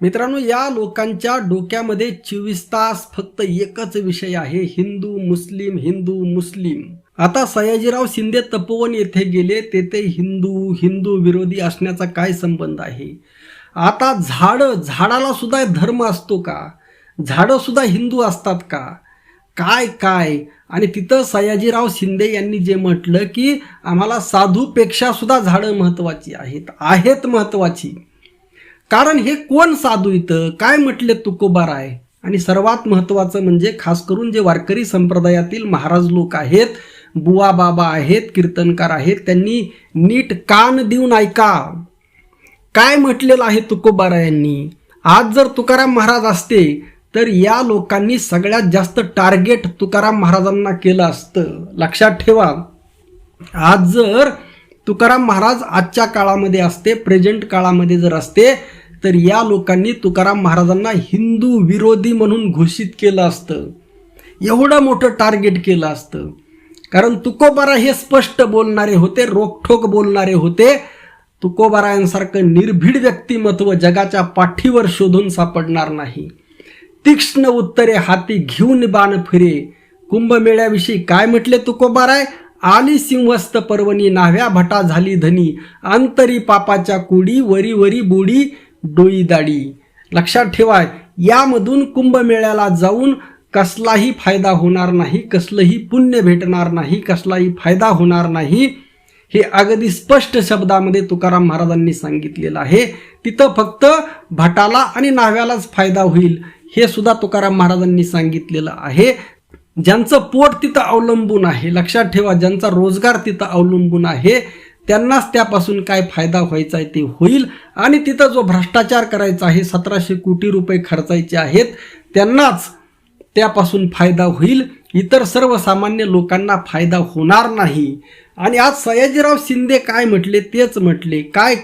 मित्रांनो या लोकांच्या डोक्यामध्ये चोवीस तास फक्त एकच विषय आहे हिंदू मुस्लिम हिंदू मुस्लिम. आता सयाजीराव शिंदे तपोवन येथे गेले तेथे हिंदू हिंदू विरोधी असण्याचा काय संबंध आहे? आता झाडं झाडाला सुद्धा धर्म असतो का? झाडं सुद्धा हिंदू असतात का? काय काय? आणि तिथं सयाजीराव शिंदे यांनी जे म्हटलं की आम्हाला साधूपेक्षा सुद्धा झाडं महत्त्वाची आहेत आहेत महत्त्वाची कारण हे कोण साधू इथं? काय म्हटले तुकोबार आहे आणि सर्वात महत्त्वाचं म्हणजे खास करून जे वारकरी संप्रदायातील महाराज लोक आहेत बुवा बाबा आहेत कीर्तनकार आहेत त्यांनी नीट कान देऊन ऐका. काय म्हटलेलं आहे तुकोबारा यांनी आज जर तुकाराम महाराज असते तर या लोकांनी सगळ्यात जास्त टार्गेट तुकाराम महाराजांना केलं असतं. लक्षात ठेवा. आज जर तुकाराम महाराज आजच्या काळामध्ये असते प्रेझेंट काळामध्ये जर असते तर या लोकांनी तुकाराम महाराजांना हिंदू विरोधी म्हणून घोषित केलं असतं. एवढं मोठं टार्गेट केलं असतं. कारण तुकोबारा हे स्पष्ट बोलणारे होते रोखठोक बोलणारे होते. तुकोबारायांसारखं निर्भीड व्यक्तिमत्व जगाच्या पाठीवर शोधून सापडणार नाही. तीक्ष्ण उत्तरे हाती घेऊन बाण फिरे. कुंभमेळ्याविषयी काय म्हटले तुकोबाराय? आली सिंहस्त पर्वणी नाव्या भटा झाली धनी. अंतरी पापाच्या कुडी वरी वरी बुडी. डोई दाडी लक्षात ठेवा यामधून कुंभमेळ्याला जाऊन कसलाही फायदा होणार नाही कसलंही पुण्य भेटणार नाही कसलाही फायदा होणार नाही हे अगदी स्पष्ट शब्दामध्ये तुकाराम महाराजांनी सांगितलेलं आहे. तिथं फक्त भटाला आणि नाव्यालाच फायदा होईल हे सुद्धा तुकाराम महाराजांनी सांगितलेलं आहे. ज्यांचं पोट तिथं अवलंबून आहे लक्षात ठेवा ज्यांचा रोजगार तिथं अवलंबून आहे त्यांनाच त्यापासून काय फायदा व्हायचा आहे ते होईल. आणि तिथं जो भ्रष्टाचार करायचा आहे सतराशे कोटी रुपये खर्चायचे आहेत त्यांनाच त्यापासून फायदा होईल. इतर सर्वसामान्य लोकांना फायदा होणार नाही. आणि आज सयाजीराव शिंदे काय म्हटले तेच म्हटले काय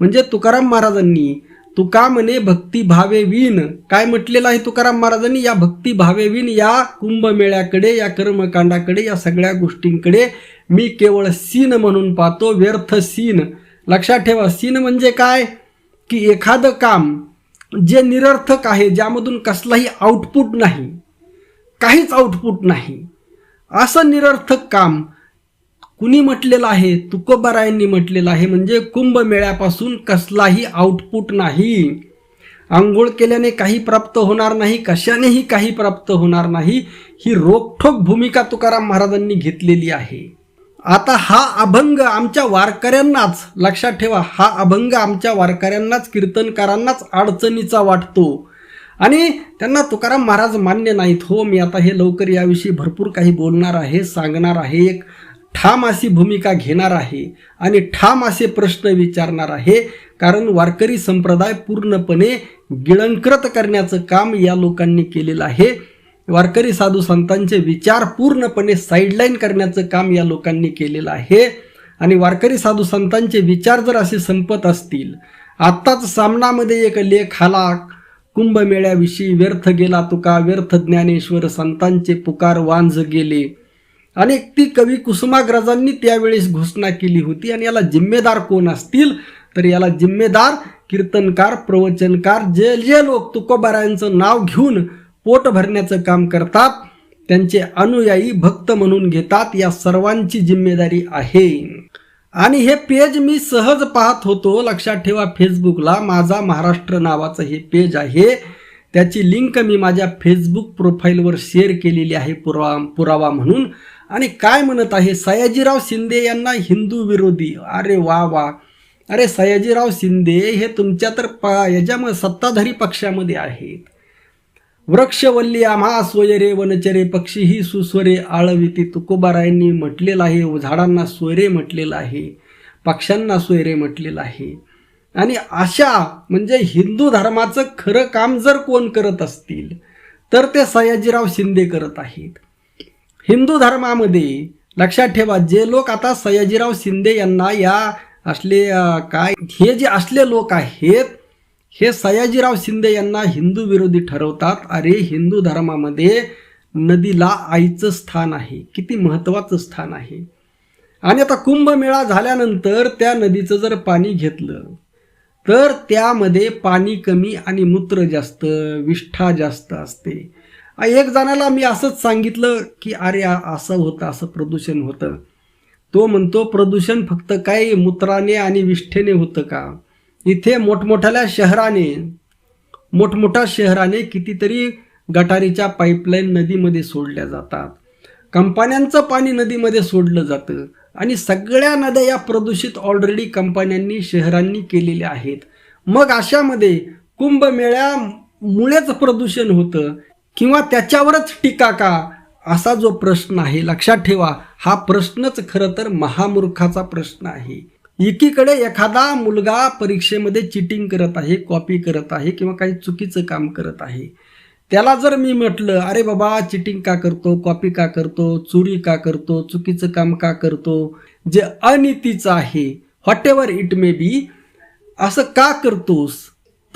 म्हणजे तुकाराम महाराजांनी तुका म्हणे भक्ती भावे विन काय म्हटलेलं आहे तुकाराम महाराजांनी या भक्ती भावे विन या कुंभमेळ्याकडे या कर्मकांडाकडे या सगळ्या गोष्टींकडे मी केवळ सीन म्हणून पाहतो व्यर्थ सीन. लक्षात ठेवा सीन म्हणजे काय? की एखादं काम जे निरर्थक आहे ज्यामधून कसलाही आउटपुट नाही काहीच आउटपुट नाही. असं निरर्थक काम कुणी म्हटलेलं आहे? तुकोबारायांनी म्हटलेलं आहे. म्हणजे कुंभमेळ्यापासून कसलाही आउटपुट नाही. आंघोळ केल्याने काही प्राप्त होणार नाही कशानेही काही प्राप्त होणार नाही. ही रोखठोक भूमिका तुकाराम महाराजांनी घेतलेली आहे. आता हा अभंग आमच्या वारकऱ्यांनाच लक्षात ठेवा हा अभंग आमच्या वारकऱ्यांनाच कीर्तनकारांनाच अडचणीचा वाटतो. आणि त्यांना तुकाराम महाराज मान्य नाहीत. हो मी आता हे लवकर याविषयी भरपूर काही बोलणार आहे सांगणार आहे एक ठाम अशी भूमिका घेणार आहे आणि ठाम असे प्रश्न विचारणार आहे. कारण वारकरी संप्रदाय पूर्णपणे गिळंकृत करण्याचं काम या लोकांनी केलेलं आहे. वारकरी साधू संतांचे विचार पूर्णपणे साईडलाईन करण्याचं काम या लोकांनी केलेलं आहे. आणि वारकरी साधू संतांचे विचार जर असे संपत असतील आत्ताच सामनामध्ये एक लेख आला कुंभमेळ्याविषयी व्यर्थ गेला तुका व्यर्थ ज्ञानेश्वर संतांचे पुकार वांझ गेले. आणि ती कवी कुसुमाग्रजांनी त्यावेळेस घोषणा केली होती आणि याला जिम्मेदार कोण असतील? तर याला जिम्मेदार कीर्तनकार प्रवचनकार जे जे लोक तुकोबारायांचं नाव घेऊन पोट भरण्याचं काम करतात त्यांचे अनुयायी भक्त म्हणून घेतात या सर्वांची जिम्मेदारी आहे. आणि हे पेज मी सहज पाहत होतो. लक्षात ठेवा फेसबुकला माझा महाराष्ट्र नावाचं हे पेज आहे. त्याची लिंक मी माझ्या फेसबुक प्रोफाईलवर शेअर केलेली आहे पुरावा पुरावा म्हणून. आणि काय म्हणत आहे? सयाजीराव शिंदे यांना हिंदू विरोधी. अरे वा वा. अरे सयाजीराव शिंदे हे तुमच्या तर प याच्यामध्ये सत्ताधारी पक्षामध्ये आहेत. वृक्षवल्ली आम्हा सोयरे वनचरे पक्षी ही सुस्वरे आळविती तुकोबारायांनी म्हटलेलं आहे झाडांना सोयरे म्हटलेलं आहे पक्ष्यांना सोयरे म्हटलेलं आहे. आणि अशा म्हणजे हिंदू धर्माचं खरं काम जर कोण करत असतील तर ते सयाजीराव शिंदे करत आहेत. हिंदू धर्मामध्ये लक्षात ठेवा जे लोक आता सयाजीराव शिंदे यांना या असले काय हे जे असले लोक आहेत हे सयाजीराव शिंदे यांना हिंदू विरोधी ठरवतात. अरे हिंदू धर्मामध्ये नदीला आईचं स्थान आहे. किती महत्त्वाचं स्थान आहे. आणि आता कुंभमेळा झाल्यानंतर त्या नदीचं जर पाणी घेतलं तर त्यामध्ये पाणी कमी आणि मूत्र जास्त विष्ठा जास्त असते. एक जणाला मी असंच सांगितलं की अरे असं होतं असं प्रदूषण होतं. तो म्हणतो प्रदूषण फक्त काय मूत्राने आणि विष्ठेने होतं का? इथे मोठमोठ्याल्या शहराने मोठमोठ्या शहराने कितीतरी गटारीच्या पाईपलाईन नदीमध्ये सोडल्या जातात. कंपन्यांचं पाणी नदीमध्ये सोडलं जातं आणि सगळ्या नद्या या प्रदूषित ऑलरेडी कंपन्यांनी शहरांनी केलेल्या आहेत. मग अशामध्ये कुंभमेळ्यामुळेच प्रदूषण होतं किंवा त्याच्यावरच टीका का? असा जो प्रश्न आहे लक्षात ठेवा हा प्रश्नच खरं तर महामूर्खाचा प्रश्न आहे. एकीकडे एखादा मुलगा परीक्षेमध्ये चिटिंग करत आहे कॉपी करत आहे किंवा काही चुकीचं काम करत आहे. त्याला जर मी म्हटलं अरे बाबा चिटिंग का करतो कॉपी का करतो चोरी का करतो चुकीचं काम का करतो जे अनितीचं आहे whatever it may be असं का करतोस?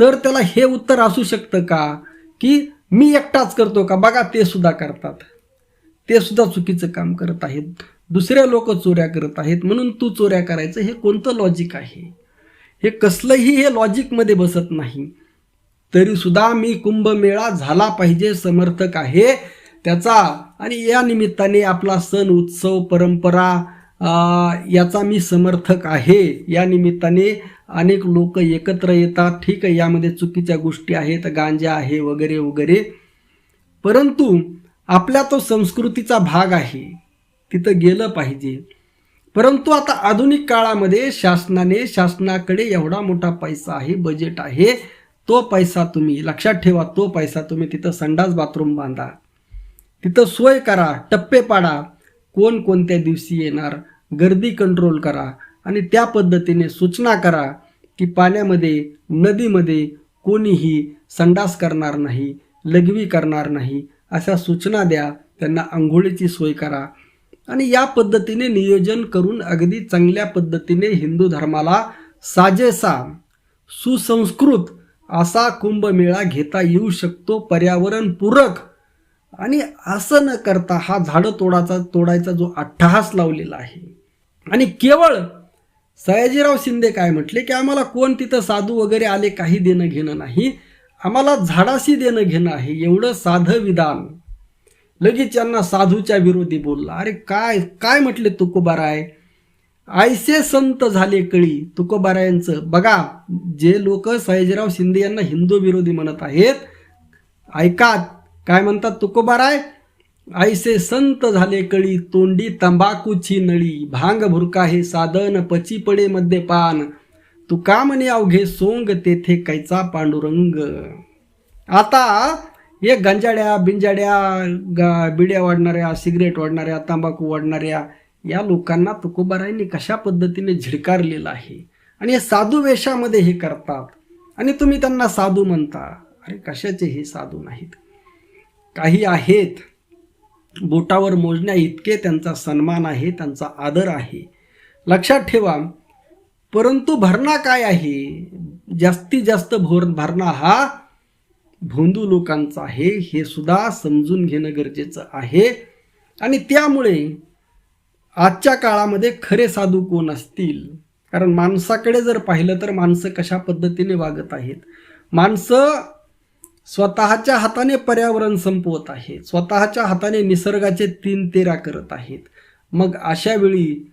तर त्याला हे उत्तर असू शकतं का? की मी एकटाच करतो का? बघा ते सुद्धा करतात. ते सुद्धा चुकीचं काम करत आहेत. दुसऱ्या लोक चोऱ्या करत आहेत म्हणून तू चोऱ्या करायचं हे कोणतं लॉजिक आहे? हे कसलंही हे लॉजिकमध्ये बसत नाही. तरीसुद्धा मी कुंभमेळा झाला पाहिजे समर्थक आहे त्याचा. आणि या निमित्ताने आपला सण उत्सव परंपरा आ, याचा मी समर्थक आहे. या निमित्ताने अनेक लोक एकत्र येतात. ठीक आहे यामध्ये चुकीच्या गोष्टी आहेत गांजा आहे वगैरे वगैरे. परंतु आपल्या तो संस्कृतीचा भाग आहे. तिथं गेलं पाहिजे. परंतु आता आधुनिक काळामध्ये शासनाने शासनाकडे एवढा मोठा पैसा आहे बजेट आहे तो पैसा तुम्ही लक्षात ठेवा तो पैसा तुम्ही तिथं संडास बाथरूम बांधा. तिथं सोय करा टप्पे पाडा. कोण कोणत्या दिवशी येणार गर्दी कंट्रोल करा आणि त्या पद्धतीने सूचना करा की पाण्यामध्ये नदीमध्ये कोणीही संडास करणार नाही लघवी करणार नाही अशा सूचना द्या. त्यांना आंघोळीची सोय करा. आणि या पद्धतीने नियोजन करून अगदी चांगल्या पद्धतीने हिंदू धर्माला साजेसा सुसंस्कृत असा कुंभमेळा घेता येऊ शकतो पर्यावरणपूरक. आणि असं न करता हा झाडं तोडाचा तोडायचा जो अट्टहास लावलेला आहे. आणि केवळ सयाजीराव शिंदे काय म्हटले की आम्हाला कोण तिथं साधू वगैरे आले काही देणं घेणं नाही आम्हाला झाडाशी देणं घेणं आहे एवढं साधं विधान. लगेच यांना साधूच्या विरोधी बोलला. अरे काय काय म्हटले तुकोबाराय? आयसे संत झाले कळी. तुकोबारायांचं बघा जे लोक सयाजीराव शिंदे यांना हिंदू विरोधी म्हणत आहेत ऐकात. काय म्हणतात तुकोबाराय? आयसे संत झाले कळी तोंडी तंबाखूची नळी भांग भुरका हे साधन पची पडे मध्ये पान. तू का म्हणे अवघे सोंग तेथे कैचा पांडुरंग. आता हे गंजाड्या बिंजाड्या ग बिड्या वाढणाऱ्या सिगरेट वाढणाऱ्या तंबाखू वाढणाऱ्या या लोकांना तुकोबारायांनी कशा पद्धतीने झिडकारलेलं आहे? आणि हे साधू वेशामध्ये हे करतात. आणि तुम्ही त्यांना साधू म्हणता. अरे कशाचे हे साधू नाहीत? काही आहेत. बोटावर मोजण्या इतके त्यांचा सन्मान आहे त्यांचा आदर आहे. लक्षात ठेवा परंतु भरणा काय आहे? जास्तीत जास्त भोर भरणा हा भोंदू लोकांचा आहे हे सुद्धा समजून घेणं गरजेचं आहे. आणि त्यामुळे आजच्या काळामध्ये खरे साधू कोण असतील? कारण माणसाकडे जर पाहिलं तर माणसं कशा पद्धतीने वागत आहेत? माणसं स्वतःच्या हाताने पर्यावरण संपवत आहेत स्वतःच्या हाताने निसर्गाचे तीन तेरा करत आहेत. मग अशा वेळी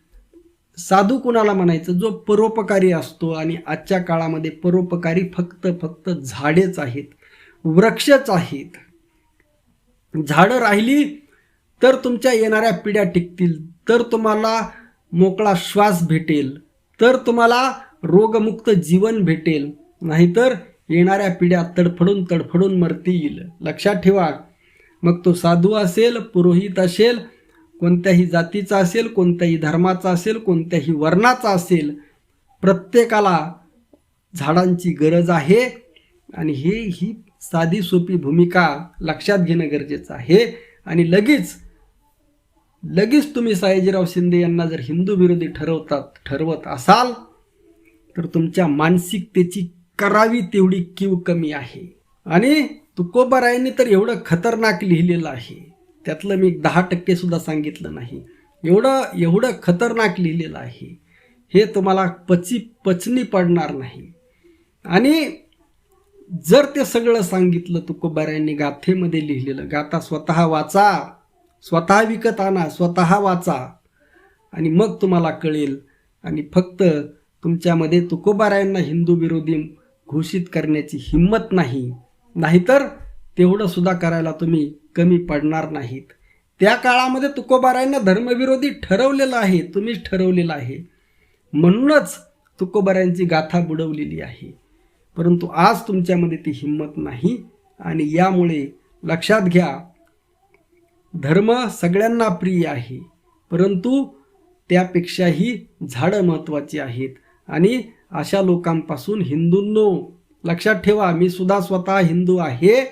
साधू कुणाला म्हणायचं? जो परोपकारी असतो आणि आजच्या काळामध्ये परोपकारी फक्त फक्त झाडेच आहेत. वृक्षच आहेत. झाडं राहिली तर तुमच्या येणाऱ्या पिढ्या टिकतील. तर तुम्हाला मोकळा श्वास भेटेल. तर तुम्हाला रोगमुक्त जीवन भेटेल. नाहीतर येणाऱ्या पिढ्या तडफडून तडफडून मरतील. लक्षात ठेवा. मग तो साधू असेल पुरोहित असेल कोणत्याही जातीचा असेल कोणत्याही धर्माचा असेल कोणत्याही वर्णाचा असेल प्रत्येकाला झाडांची गरज आहे. आणि हे ही साधी सोपी भूमिका लक्षात घेणं गरजेचं आहे. आणि लगेच लगेच तुम्ही सयाजीराव शिंदे यांना जर हिंदू विरोधी ठरवतात ठरवत असाल तर तुमच्या मानसिकतेची करावी तेवढी कीव कमी आहे. आणि तुकोबारायांनी तर एवढं खतरनाक लिहिलेलं आहे. त्यातलं मी दहा टक्के सुद्धा सांगितलं नाही. एवढं एवढं खतरनाक लिहिलेलं आहे. हे तुम्हाला पची पचनी पडणार नाही. आणि जर ते सगळं सांगितलं तुकोबाऱ्यांनी गाथेमध्ये लिहिलेलं गाथा स्वतः वाचा स्वतः विकत आणा स्वतः वाचा. आणि मग तुम्हाला कळेल. आणि फक्त तुमच्यामध्ये तुकोबारायांना हिंदू विरोधी घोषित करण्याची हिंमत नाही. नाहीतर तेवढं सुद्धा करायला तुम्ही कमी पडणार नाहीत. त्या काळामध्ये तुकोबारायांना धर्मविरोधी ठरवलेलं आहे तुम्हीच ठरवलेलं आहे. म्हणूनच तुकोबाऱ्यांची गाथा बुडवलेली आहे. परंतु आज तुमच्यामध्ये ती हिंमत नाही. आणि यामुळे लक्षात घ्या धर्म सगळ्यांना प्रिय आहे. परंतु त्यापेक्षाही झाडं महत्त्वाची आहेत. आणि अशा लोकांपासून हिंदूंनो लक्षात ठेवा मी सुद्धा स्वतः हिंदू आहे.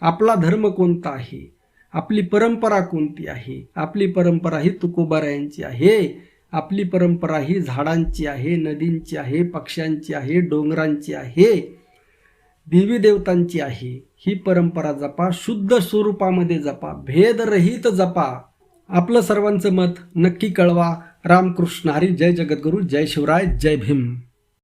आपला धर्म कोणता आहे? आपली परंपरा कोणती आहे? आपली परंपरा ही तुकोबारायांची आहे. आपली परंपरा ही झाडांची आहे नदींची आहे पक्ष्यांची आहे डोंगरांची आहे देवी देवतांची आहे. ही परंपरा जपा शुद्ध स्वरूपामध्ये जपा भेदरहित जपा. आपलं सर्वांचं मत नक्की कळवा. रामकृष्ण हरी जय जगद्गुरू जय शिवराय जय भीम.